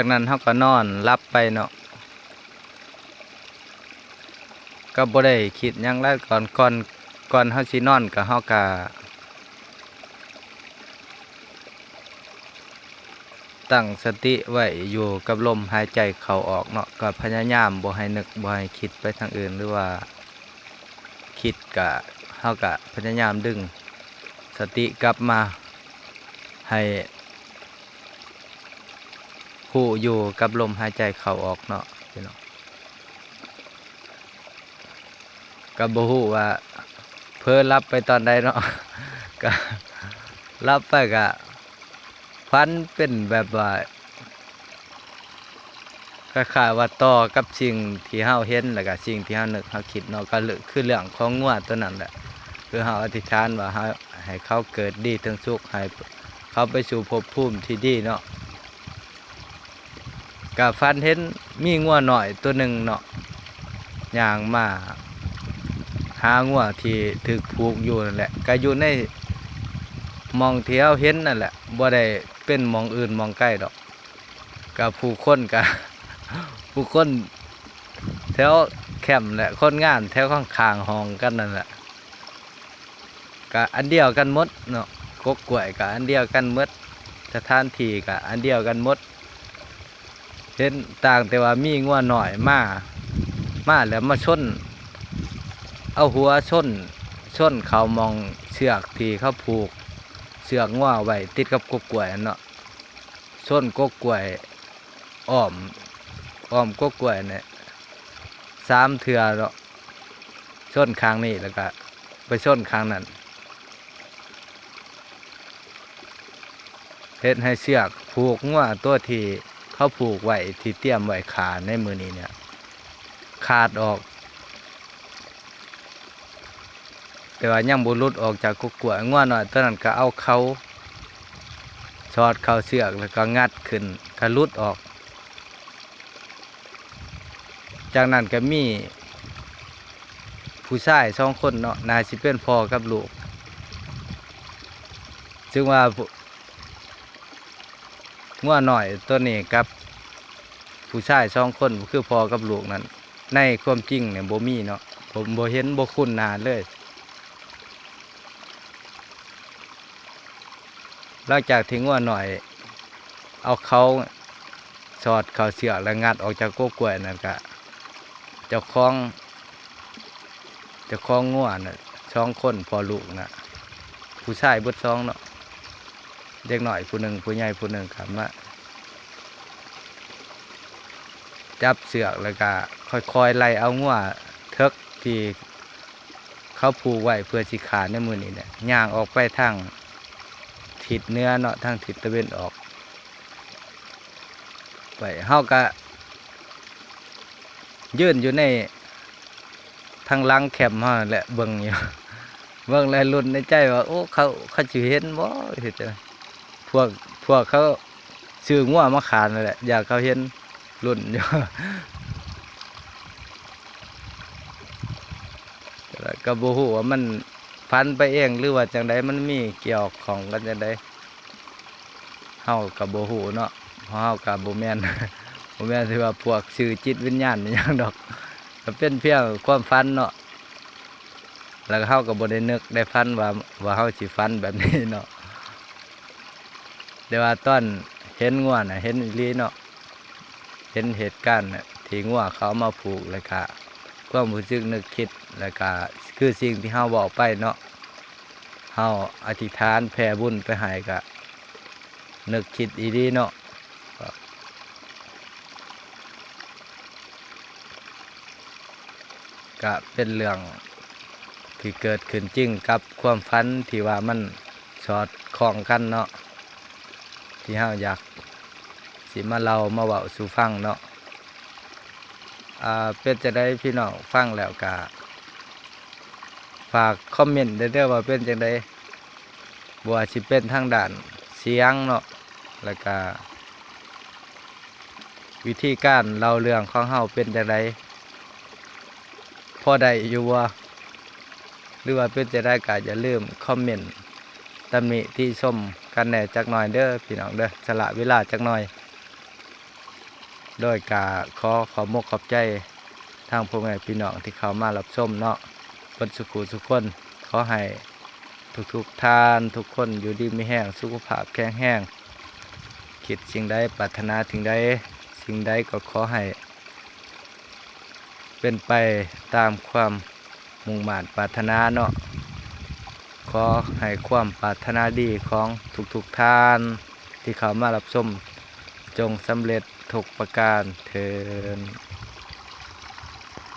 จากนั้นเฮาก็นอนรับไปเนาะก็บ่ได้คิดยังแล้วก่อนก่อนก่อนเฮาสินอนก็เฮาก็ตั้งสติไว้อยู่กับลมหายใจเขาออกเนาะก็พยายามบ่ให้นึกบ่ให้คิดไปทางอื่นหรือว่า คิดก็เฮาก็พยายามดึง สติกลับมาใหู้้อยู่กับลมหายใจเข้าออกเนาะพี่น้องก็บ่ฮู้ว่า เพิ่นรับไปตอนใดเนาะก็รับไปก็ฟันเป็นแบบว่าคล้ายๆว่าต่อกับสิ่งที่เฮาเห็นแล้วก็สิ่งที่เฮานึกเฮาคิดเนาะก็เลยคือเรื่องของงัวตัวนั้นแหละคือเฮาอธิษฐานว่าเฮาให้เขาเกิดดีทั้งสุขให้เขาไปสู่ภพภูมิที่ดีเนาะ ก็ฟันเห็นมีงัวหน่อยตัวหนึ่งเนาะย่างมาหางัวที่ถึกผูกอยู่นั่นแหละก็อยู่ในมองเที่เฮาเห็นนั่นแหละบ่ได้เป็นมองอื่นมองใกล้ดอกก็ผู้คนก็ผู้คนแถวแคมป์แหละคนงานแถวข้างๆห้องกันนั่นแหละก็อันเดียวกันมดเนาะกกกล้วยก็อันเดียวกันมดสถานที่ก็อันเดียวกันมด เห็นต่างแต่ว่ามีงัวหน่อยมามาแล้วมาชน เอาหัวชนชนเขามองเชือกที่เขาผูก เชือกงัวไว้ติดกับกกกล้วยนเนาะชนกกกล้วยอ้อมอ้อมกกกล้วยเนี่ยสามเถื่อเนาะชนข้างนี้แล้วก็ไปชนคางนั้นเฮ็ดให้เชือกผูกงัวตัวที่ เขาผูกไว้ที่เตรียมไว้ขาในมือนี้เนี่ย ขาดออก แต่ว่ายังบุรุษออกจากกุกกล้วยงัวหน่อยตอนนั้นก็เอาเขาชอดเขาเชือกแล้วก็งัดขึ้นก็ลุดออก จากนั้นก็มี ผู้ชายสองคนเนาะนายสิเป็นพ่อกับลูก ซึ่งว่า งัวหน่อยตัวนี้กับ ผู้ชายสองคนคือพอกับลูกนั้น ในความจริงเนี่ยโบมีเนาะผมโบเห็นโบคุ้นหน้าเลยหลังจากทิ้งว่าหน่อย เอาเขาสอดเขาเสือแล้วงัดออกจากโกกล้วยนั่นก็เจ้าของ จะคล้องง่วน่ะช่องคนพอลูกน่ะผู้ชายบดสองเนาะ เด็กหน่อยผู้หนึ่งผู้ใหญ่ผู้หนึ่งครับมาจับเสือกแล้วก็ค่อยๆไล่เอาง่วเทิกที่เขาผูกไว้เพื่อสิขาในมือนี้เนี่ยย่างออกไปทางทิศเนื้อเนาะทางทิศตะเวนออก ไปเฮาก็ยื่นอยู่ในทางลังแคมป์เฮานั่นแหละเบิ่งอยู่เบิ่งแล้วลุ้นในใจว่าโอ้เขาเขาสิเห็นบ่เฮ็ดจังได พวกพวกเขาซื้องัวมาขานั่นแหละ อยากเขาเห็นลุ้นอยู่แล้วก็บ่ฮู้ว่ามันฟันไปเองหรือว่าจังไดมันมีเกี่ยวของกันจังไดเฮาก็บ่ฮู้เนาะเพราะเฮาก็บ่แม่นบ่แมนที่ว่าพวกชื่อจิตวิญญาณอย่างดอกก็เป็นเพียงความฝันเนาะแล้วก็เฮาก็บ่ได้นึกได้ฝันว่าว่าเฮาสิฝันแบบนี้เนาะ แต่ว่าตอนเห็นงัวน่ะเห็นอีลีเนาะเห็นเหตุการณ์น่ะที่งัวเขามาผูกแล้วก็ความรู้สึกนึกคิดแล้วก็คือสิ่งที่เฮาบอกไปเนาะเฮาอธิษฐานแผ่บุญไปให้ก็นึกคิดอีหลีเนาะก็เป็นเรื่องที่เกิดขึ้นจริงกับความฝันที่ว่ามันสอดคล้องกันเนาะ ที่เฮาอยากสิมาเรามาเว้าสู่ฟังเนาะอ่าเป็นจะได้พี่น้องฟังแล้วก็ฝากคอมเมนต์เด้อว่าเป็นจังไดบ่ว่าสิเป็นทางด้านเสียงเนาะแล้วก็วิธีการเล่าเรื่องของเฮาเป็นจังไดพอได้อยู่ว่าหรือว่าเป็นจะได้ก็อย่าลืมคอมเมนต์ตำหนิที่ชม กันแหน่จักหน่อยเด้อพี่น้องเด้อสละเวลาจักหน่อย โดยกาขอขอบมกขอบใจทางพ่อแม่พี่น้องที่เข้ามารับชมเนาะบนสุขุสุขคนขอให้ทุกๆทท่านทุกคนอยู่ดีไมีแห้งสุขภาพแข็งแรงคิดสิ่งใดปรารถนาถึงใดสิ่งใดก็ขอให้เป็นไปตามความมุ่งมั่นปรารถนาเนาะ ขอให้ความปรารถนาดีของทุกๆทท่าน ที่เขามารับชมจงสำเร็จทุกประการเทิน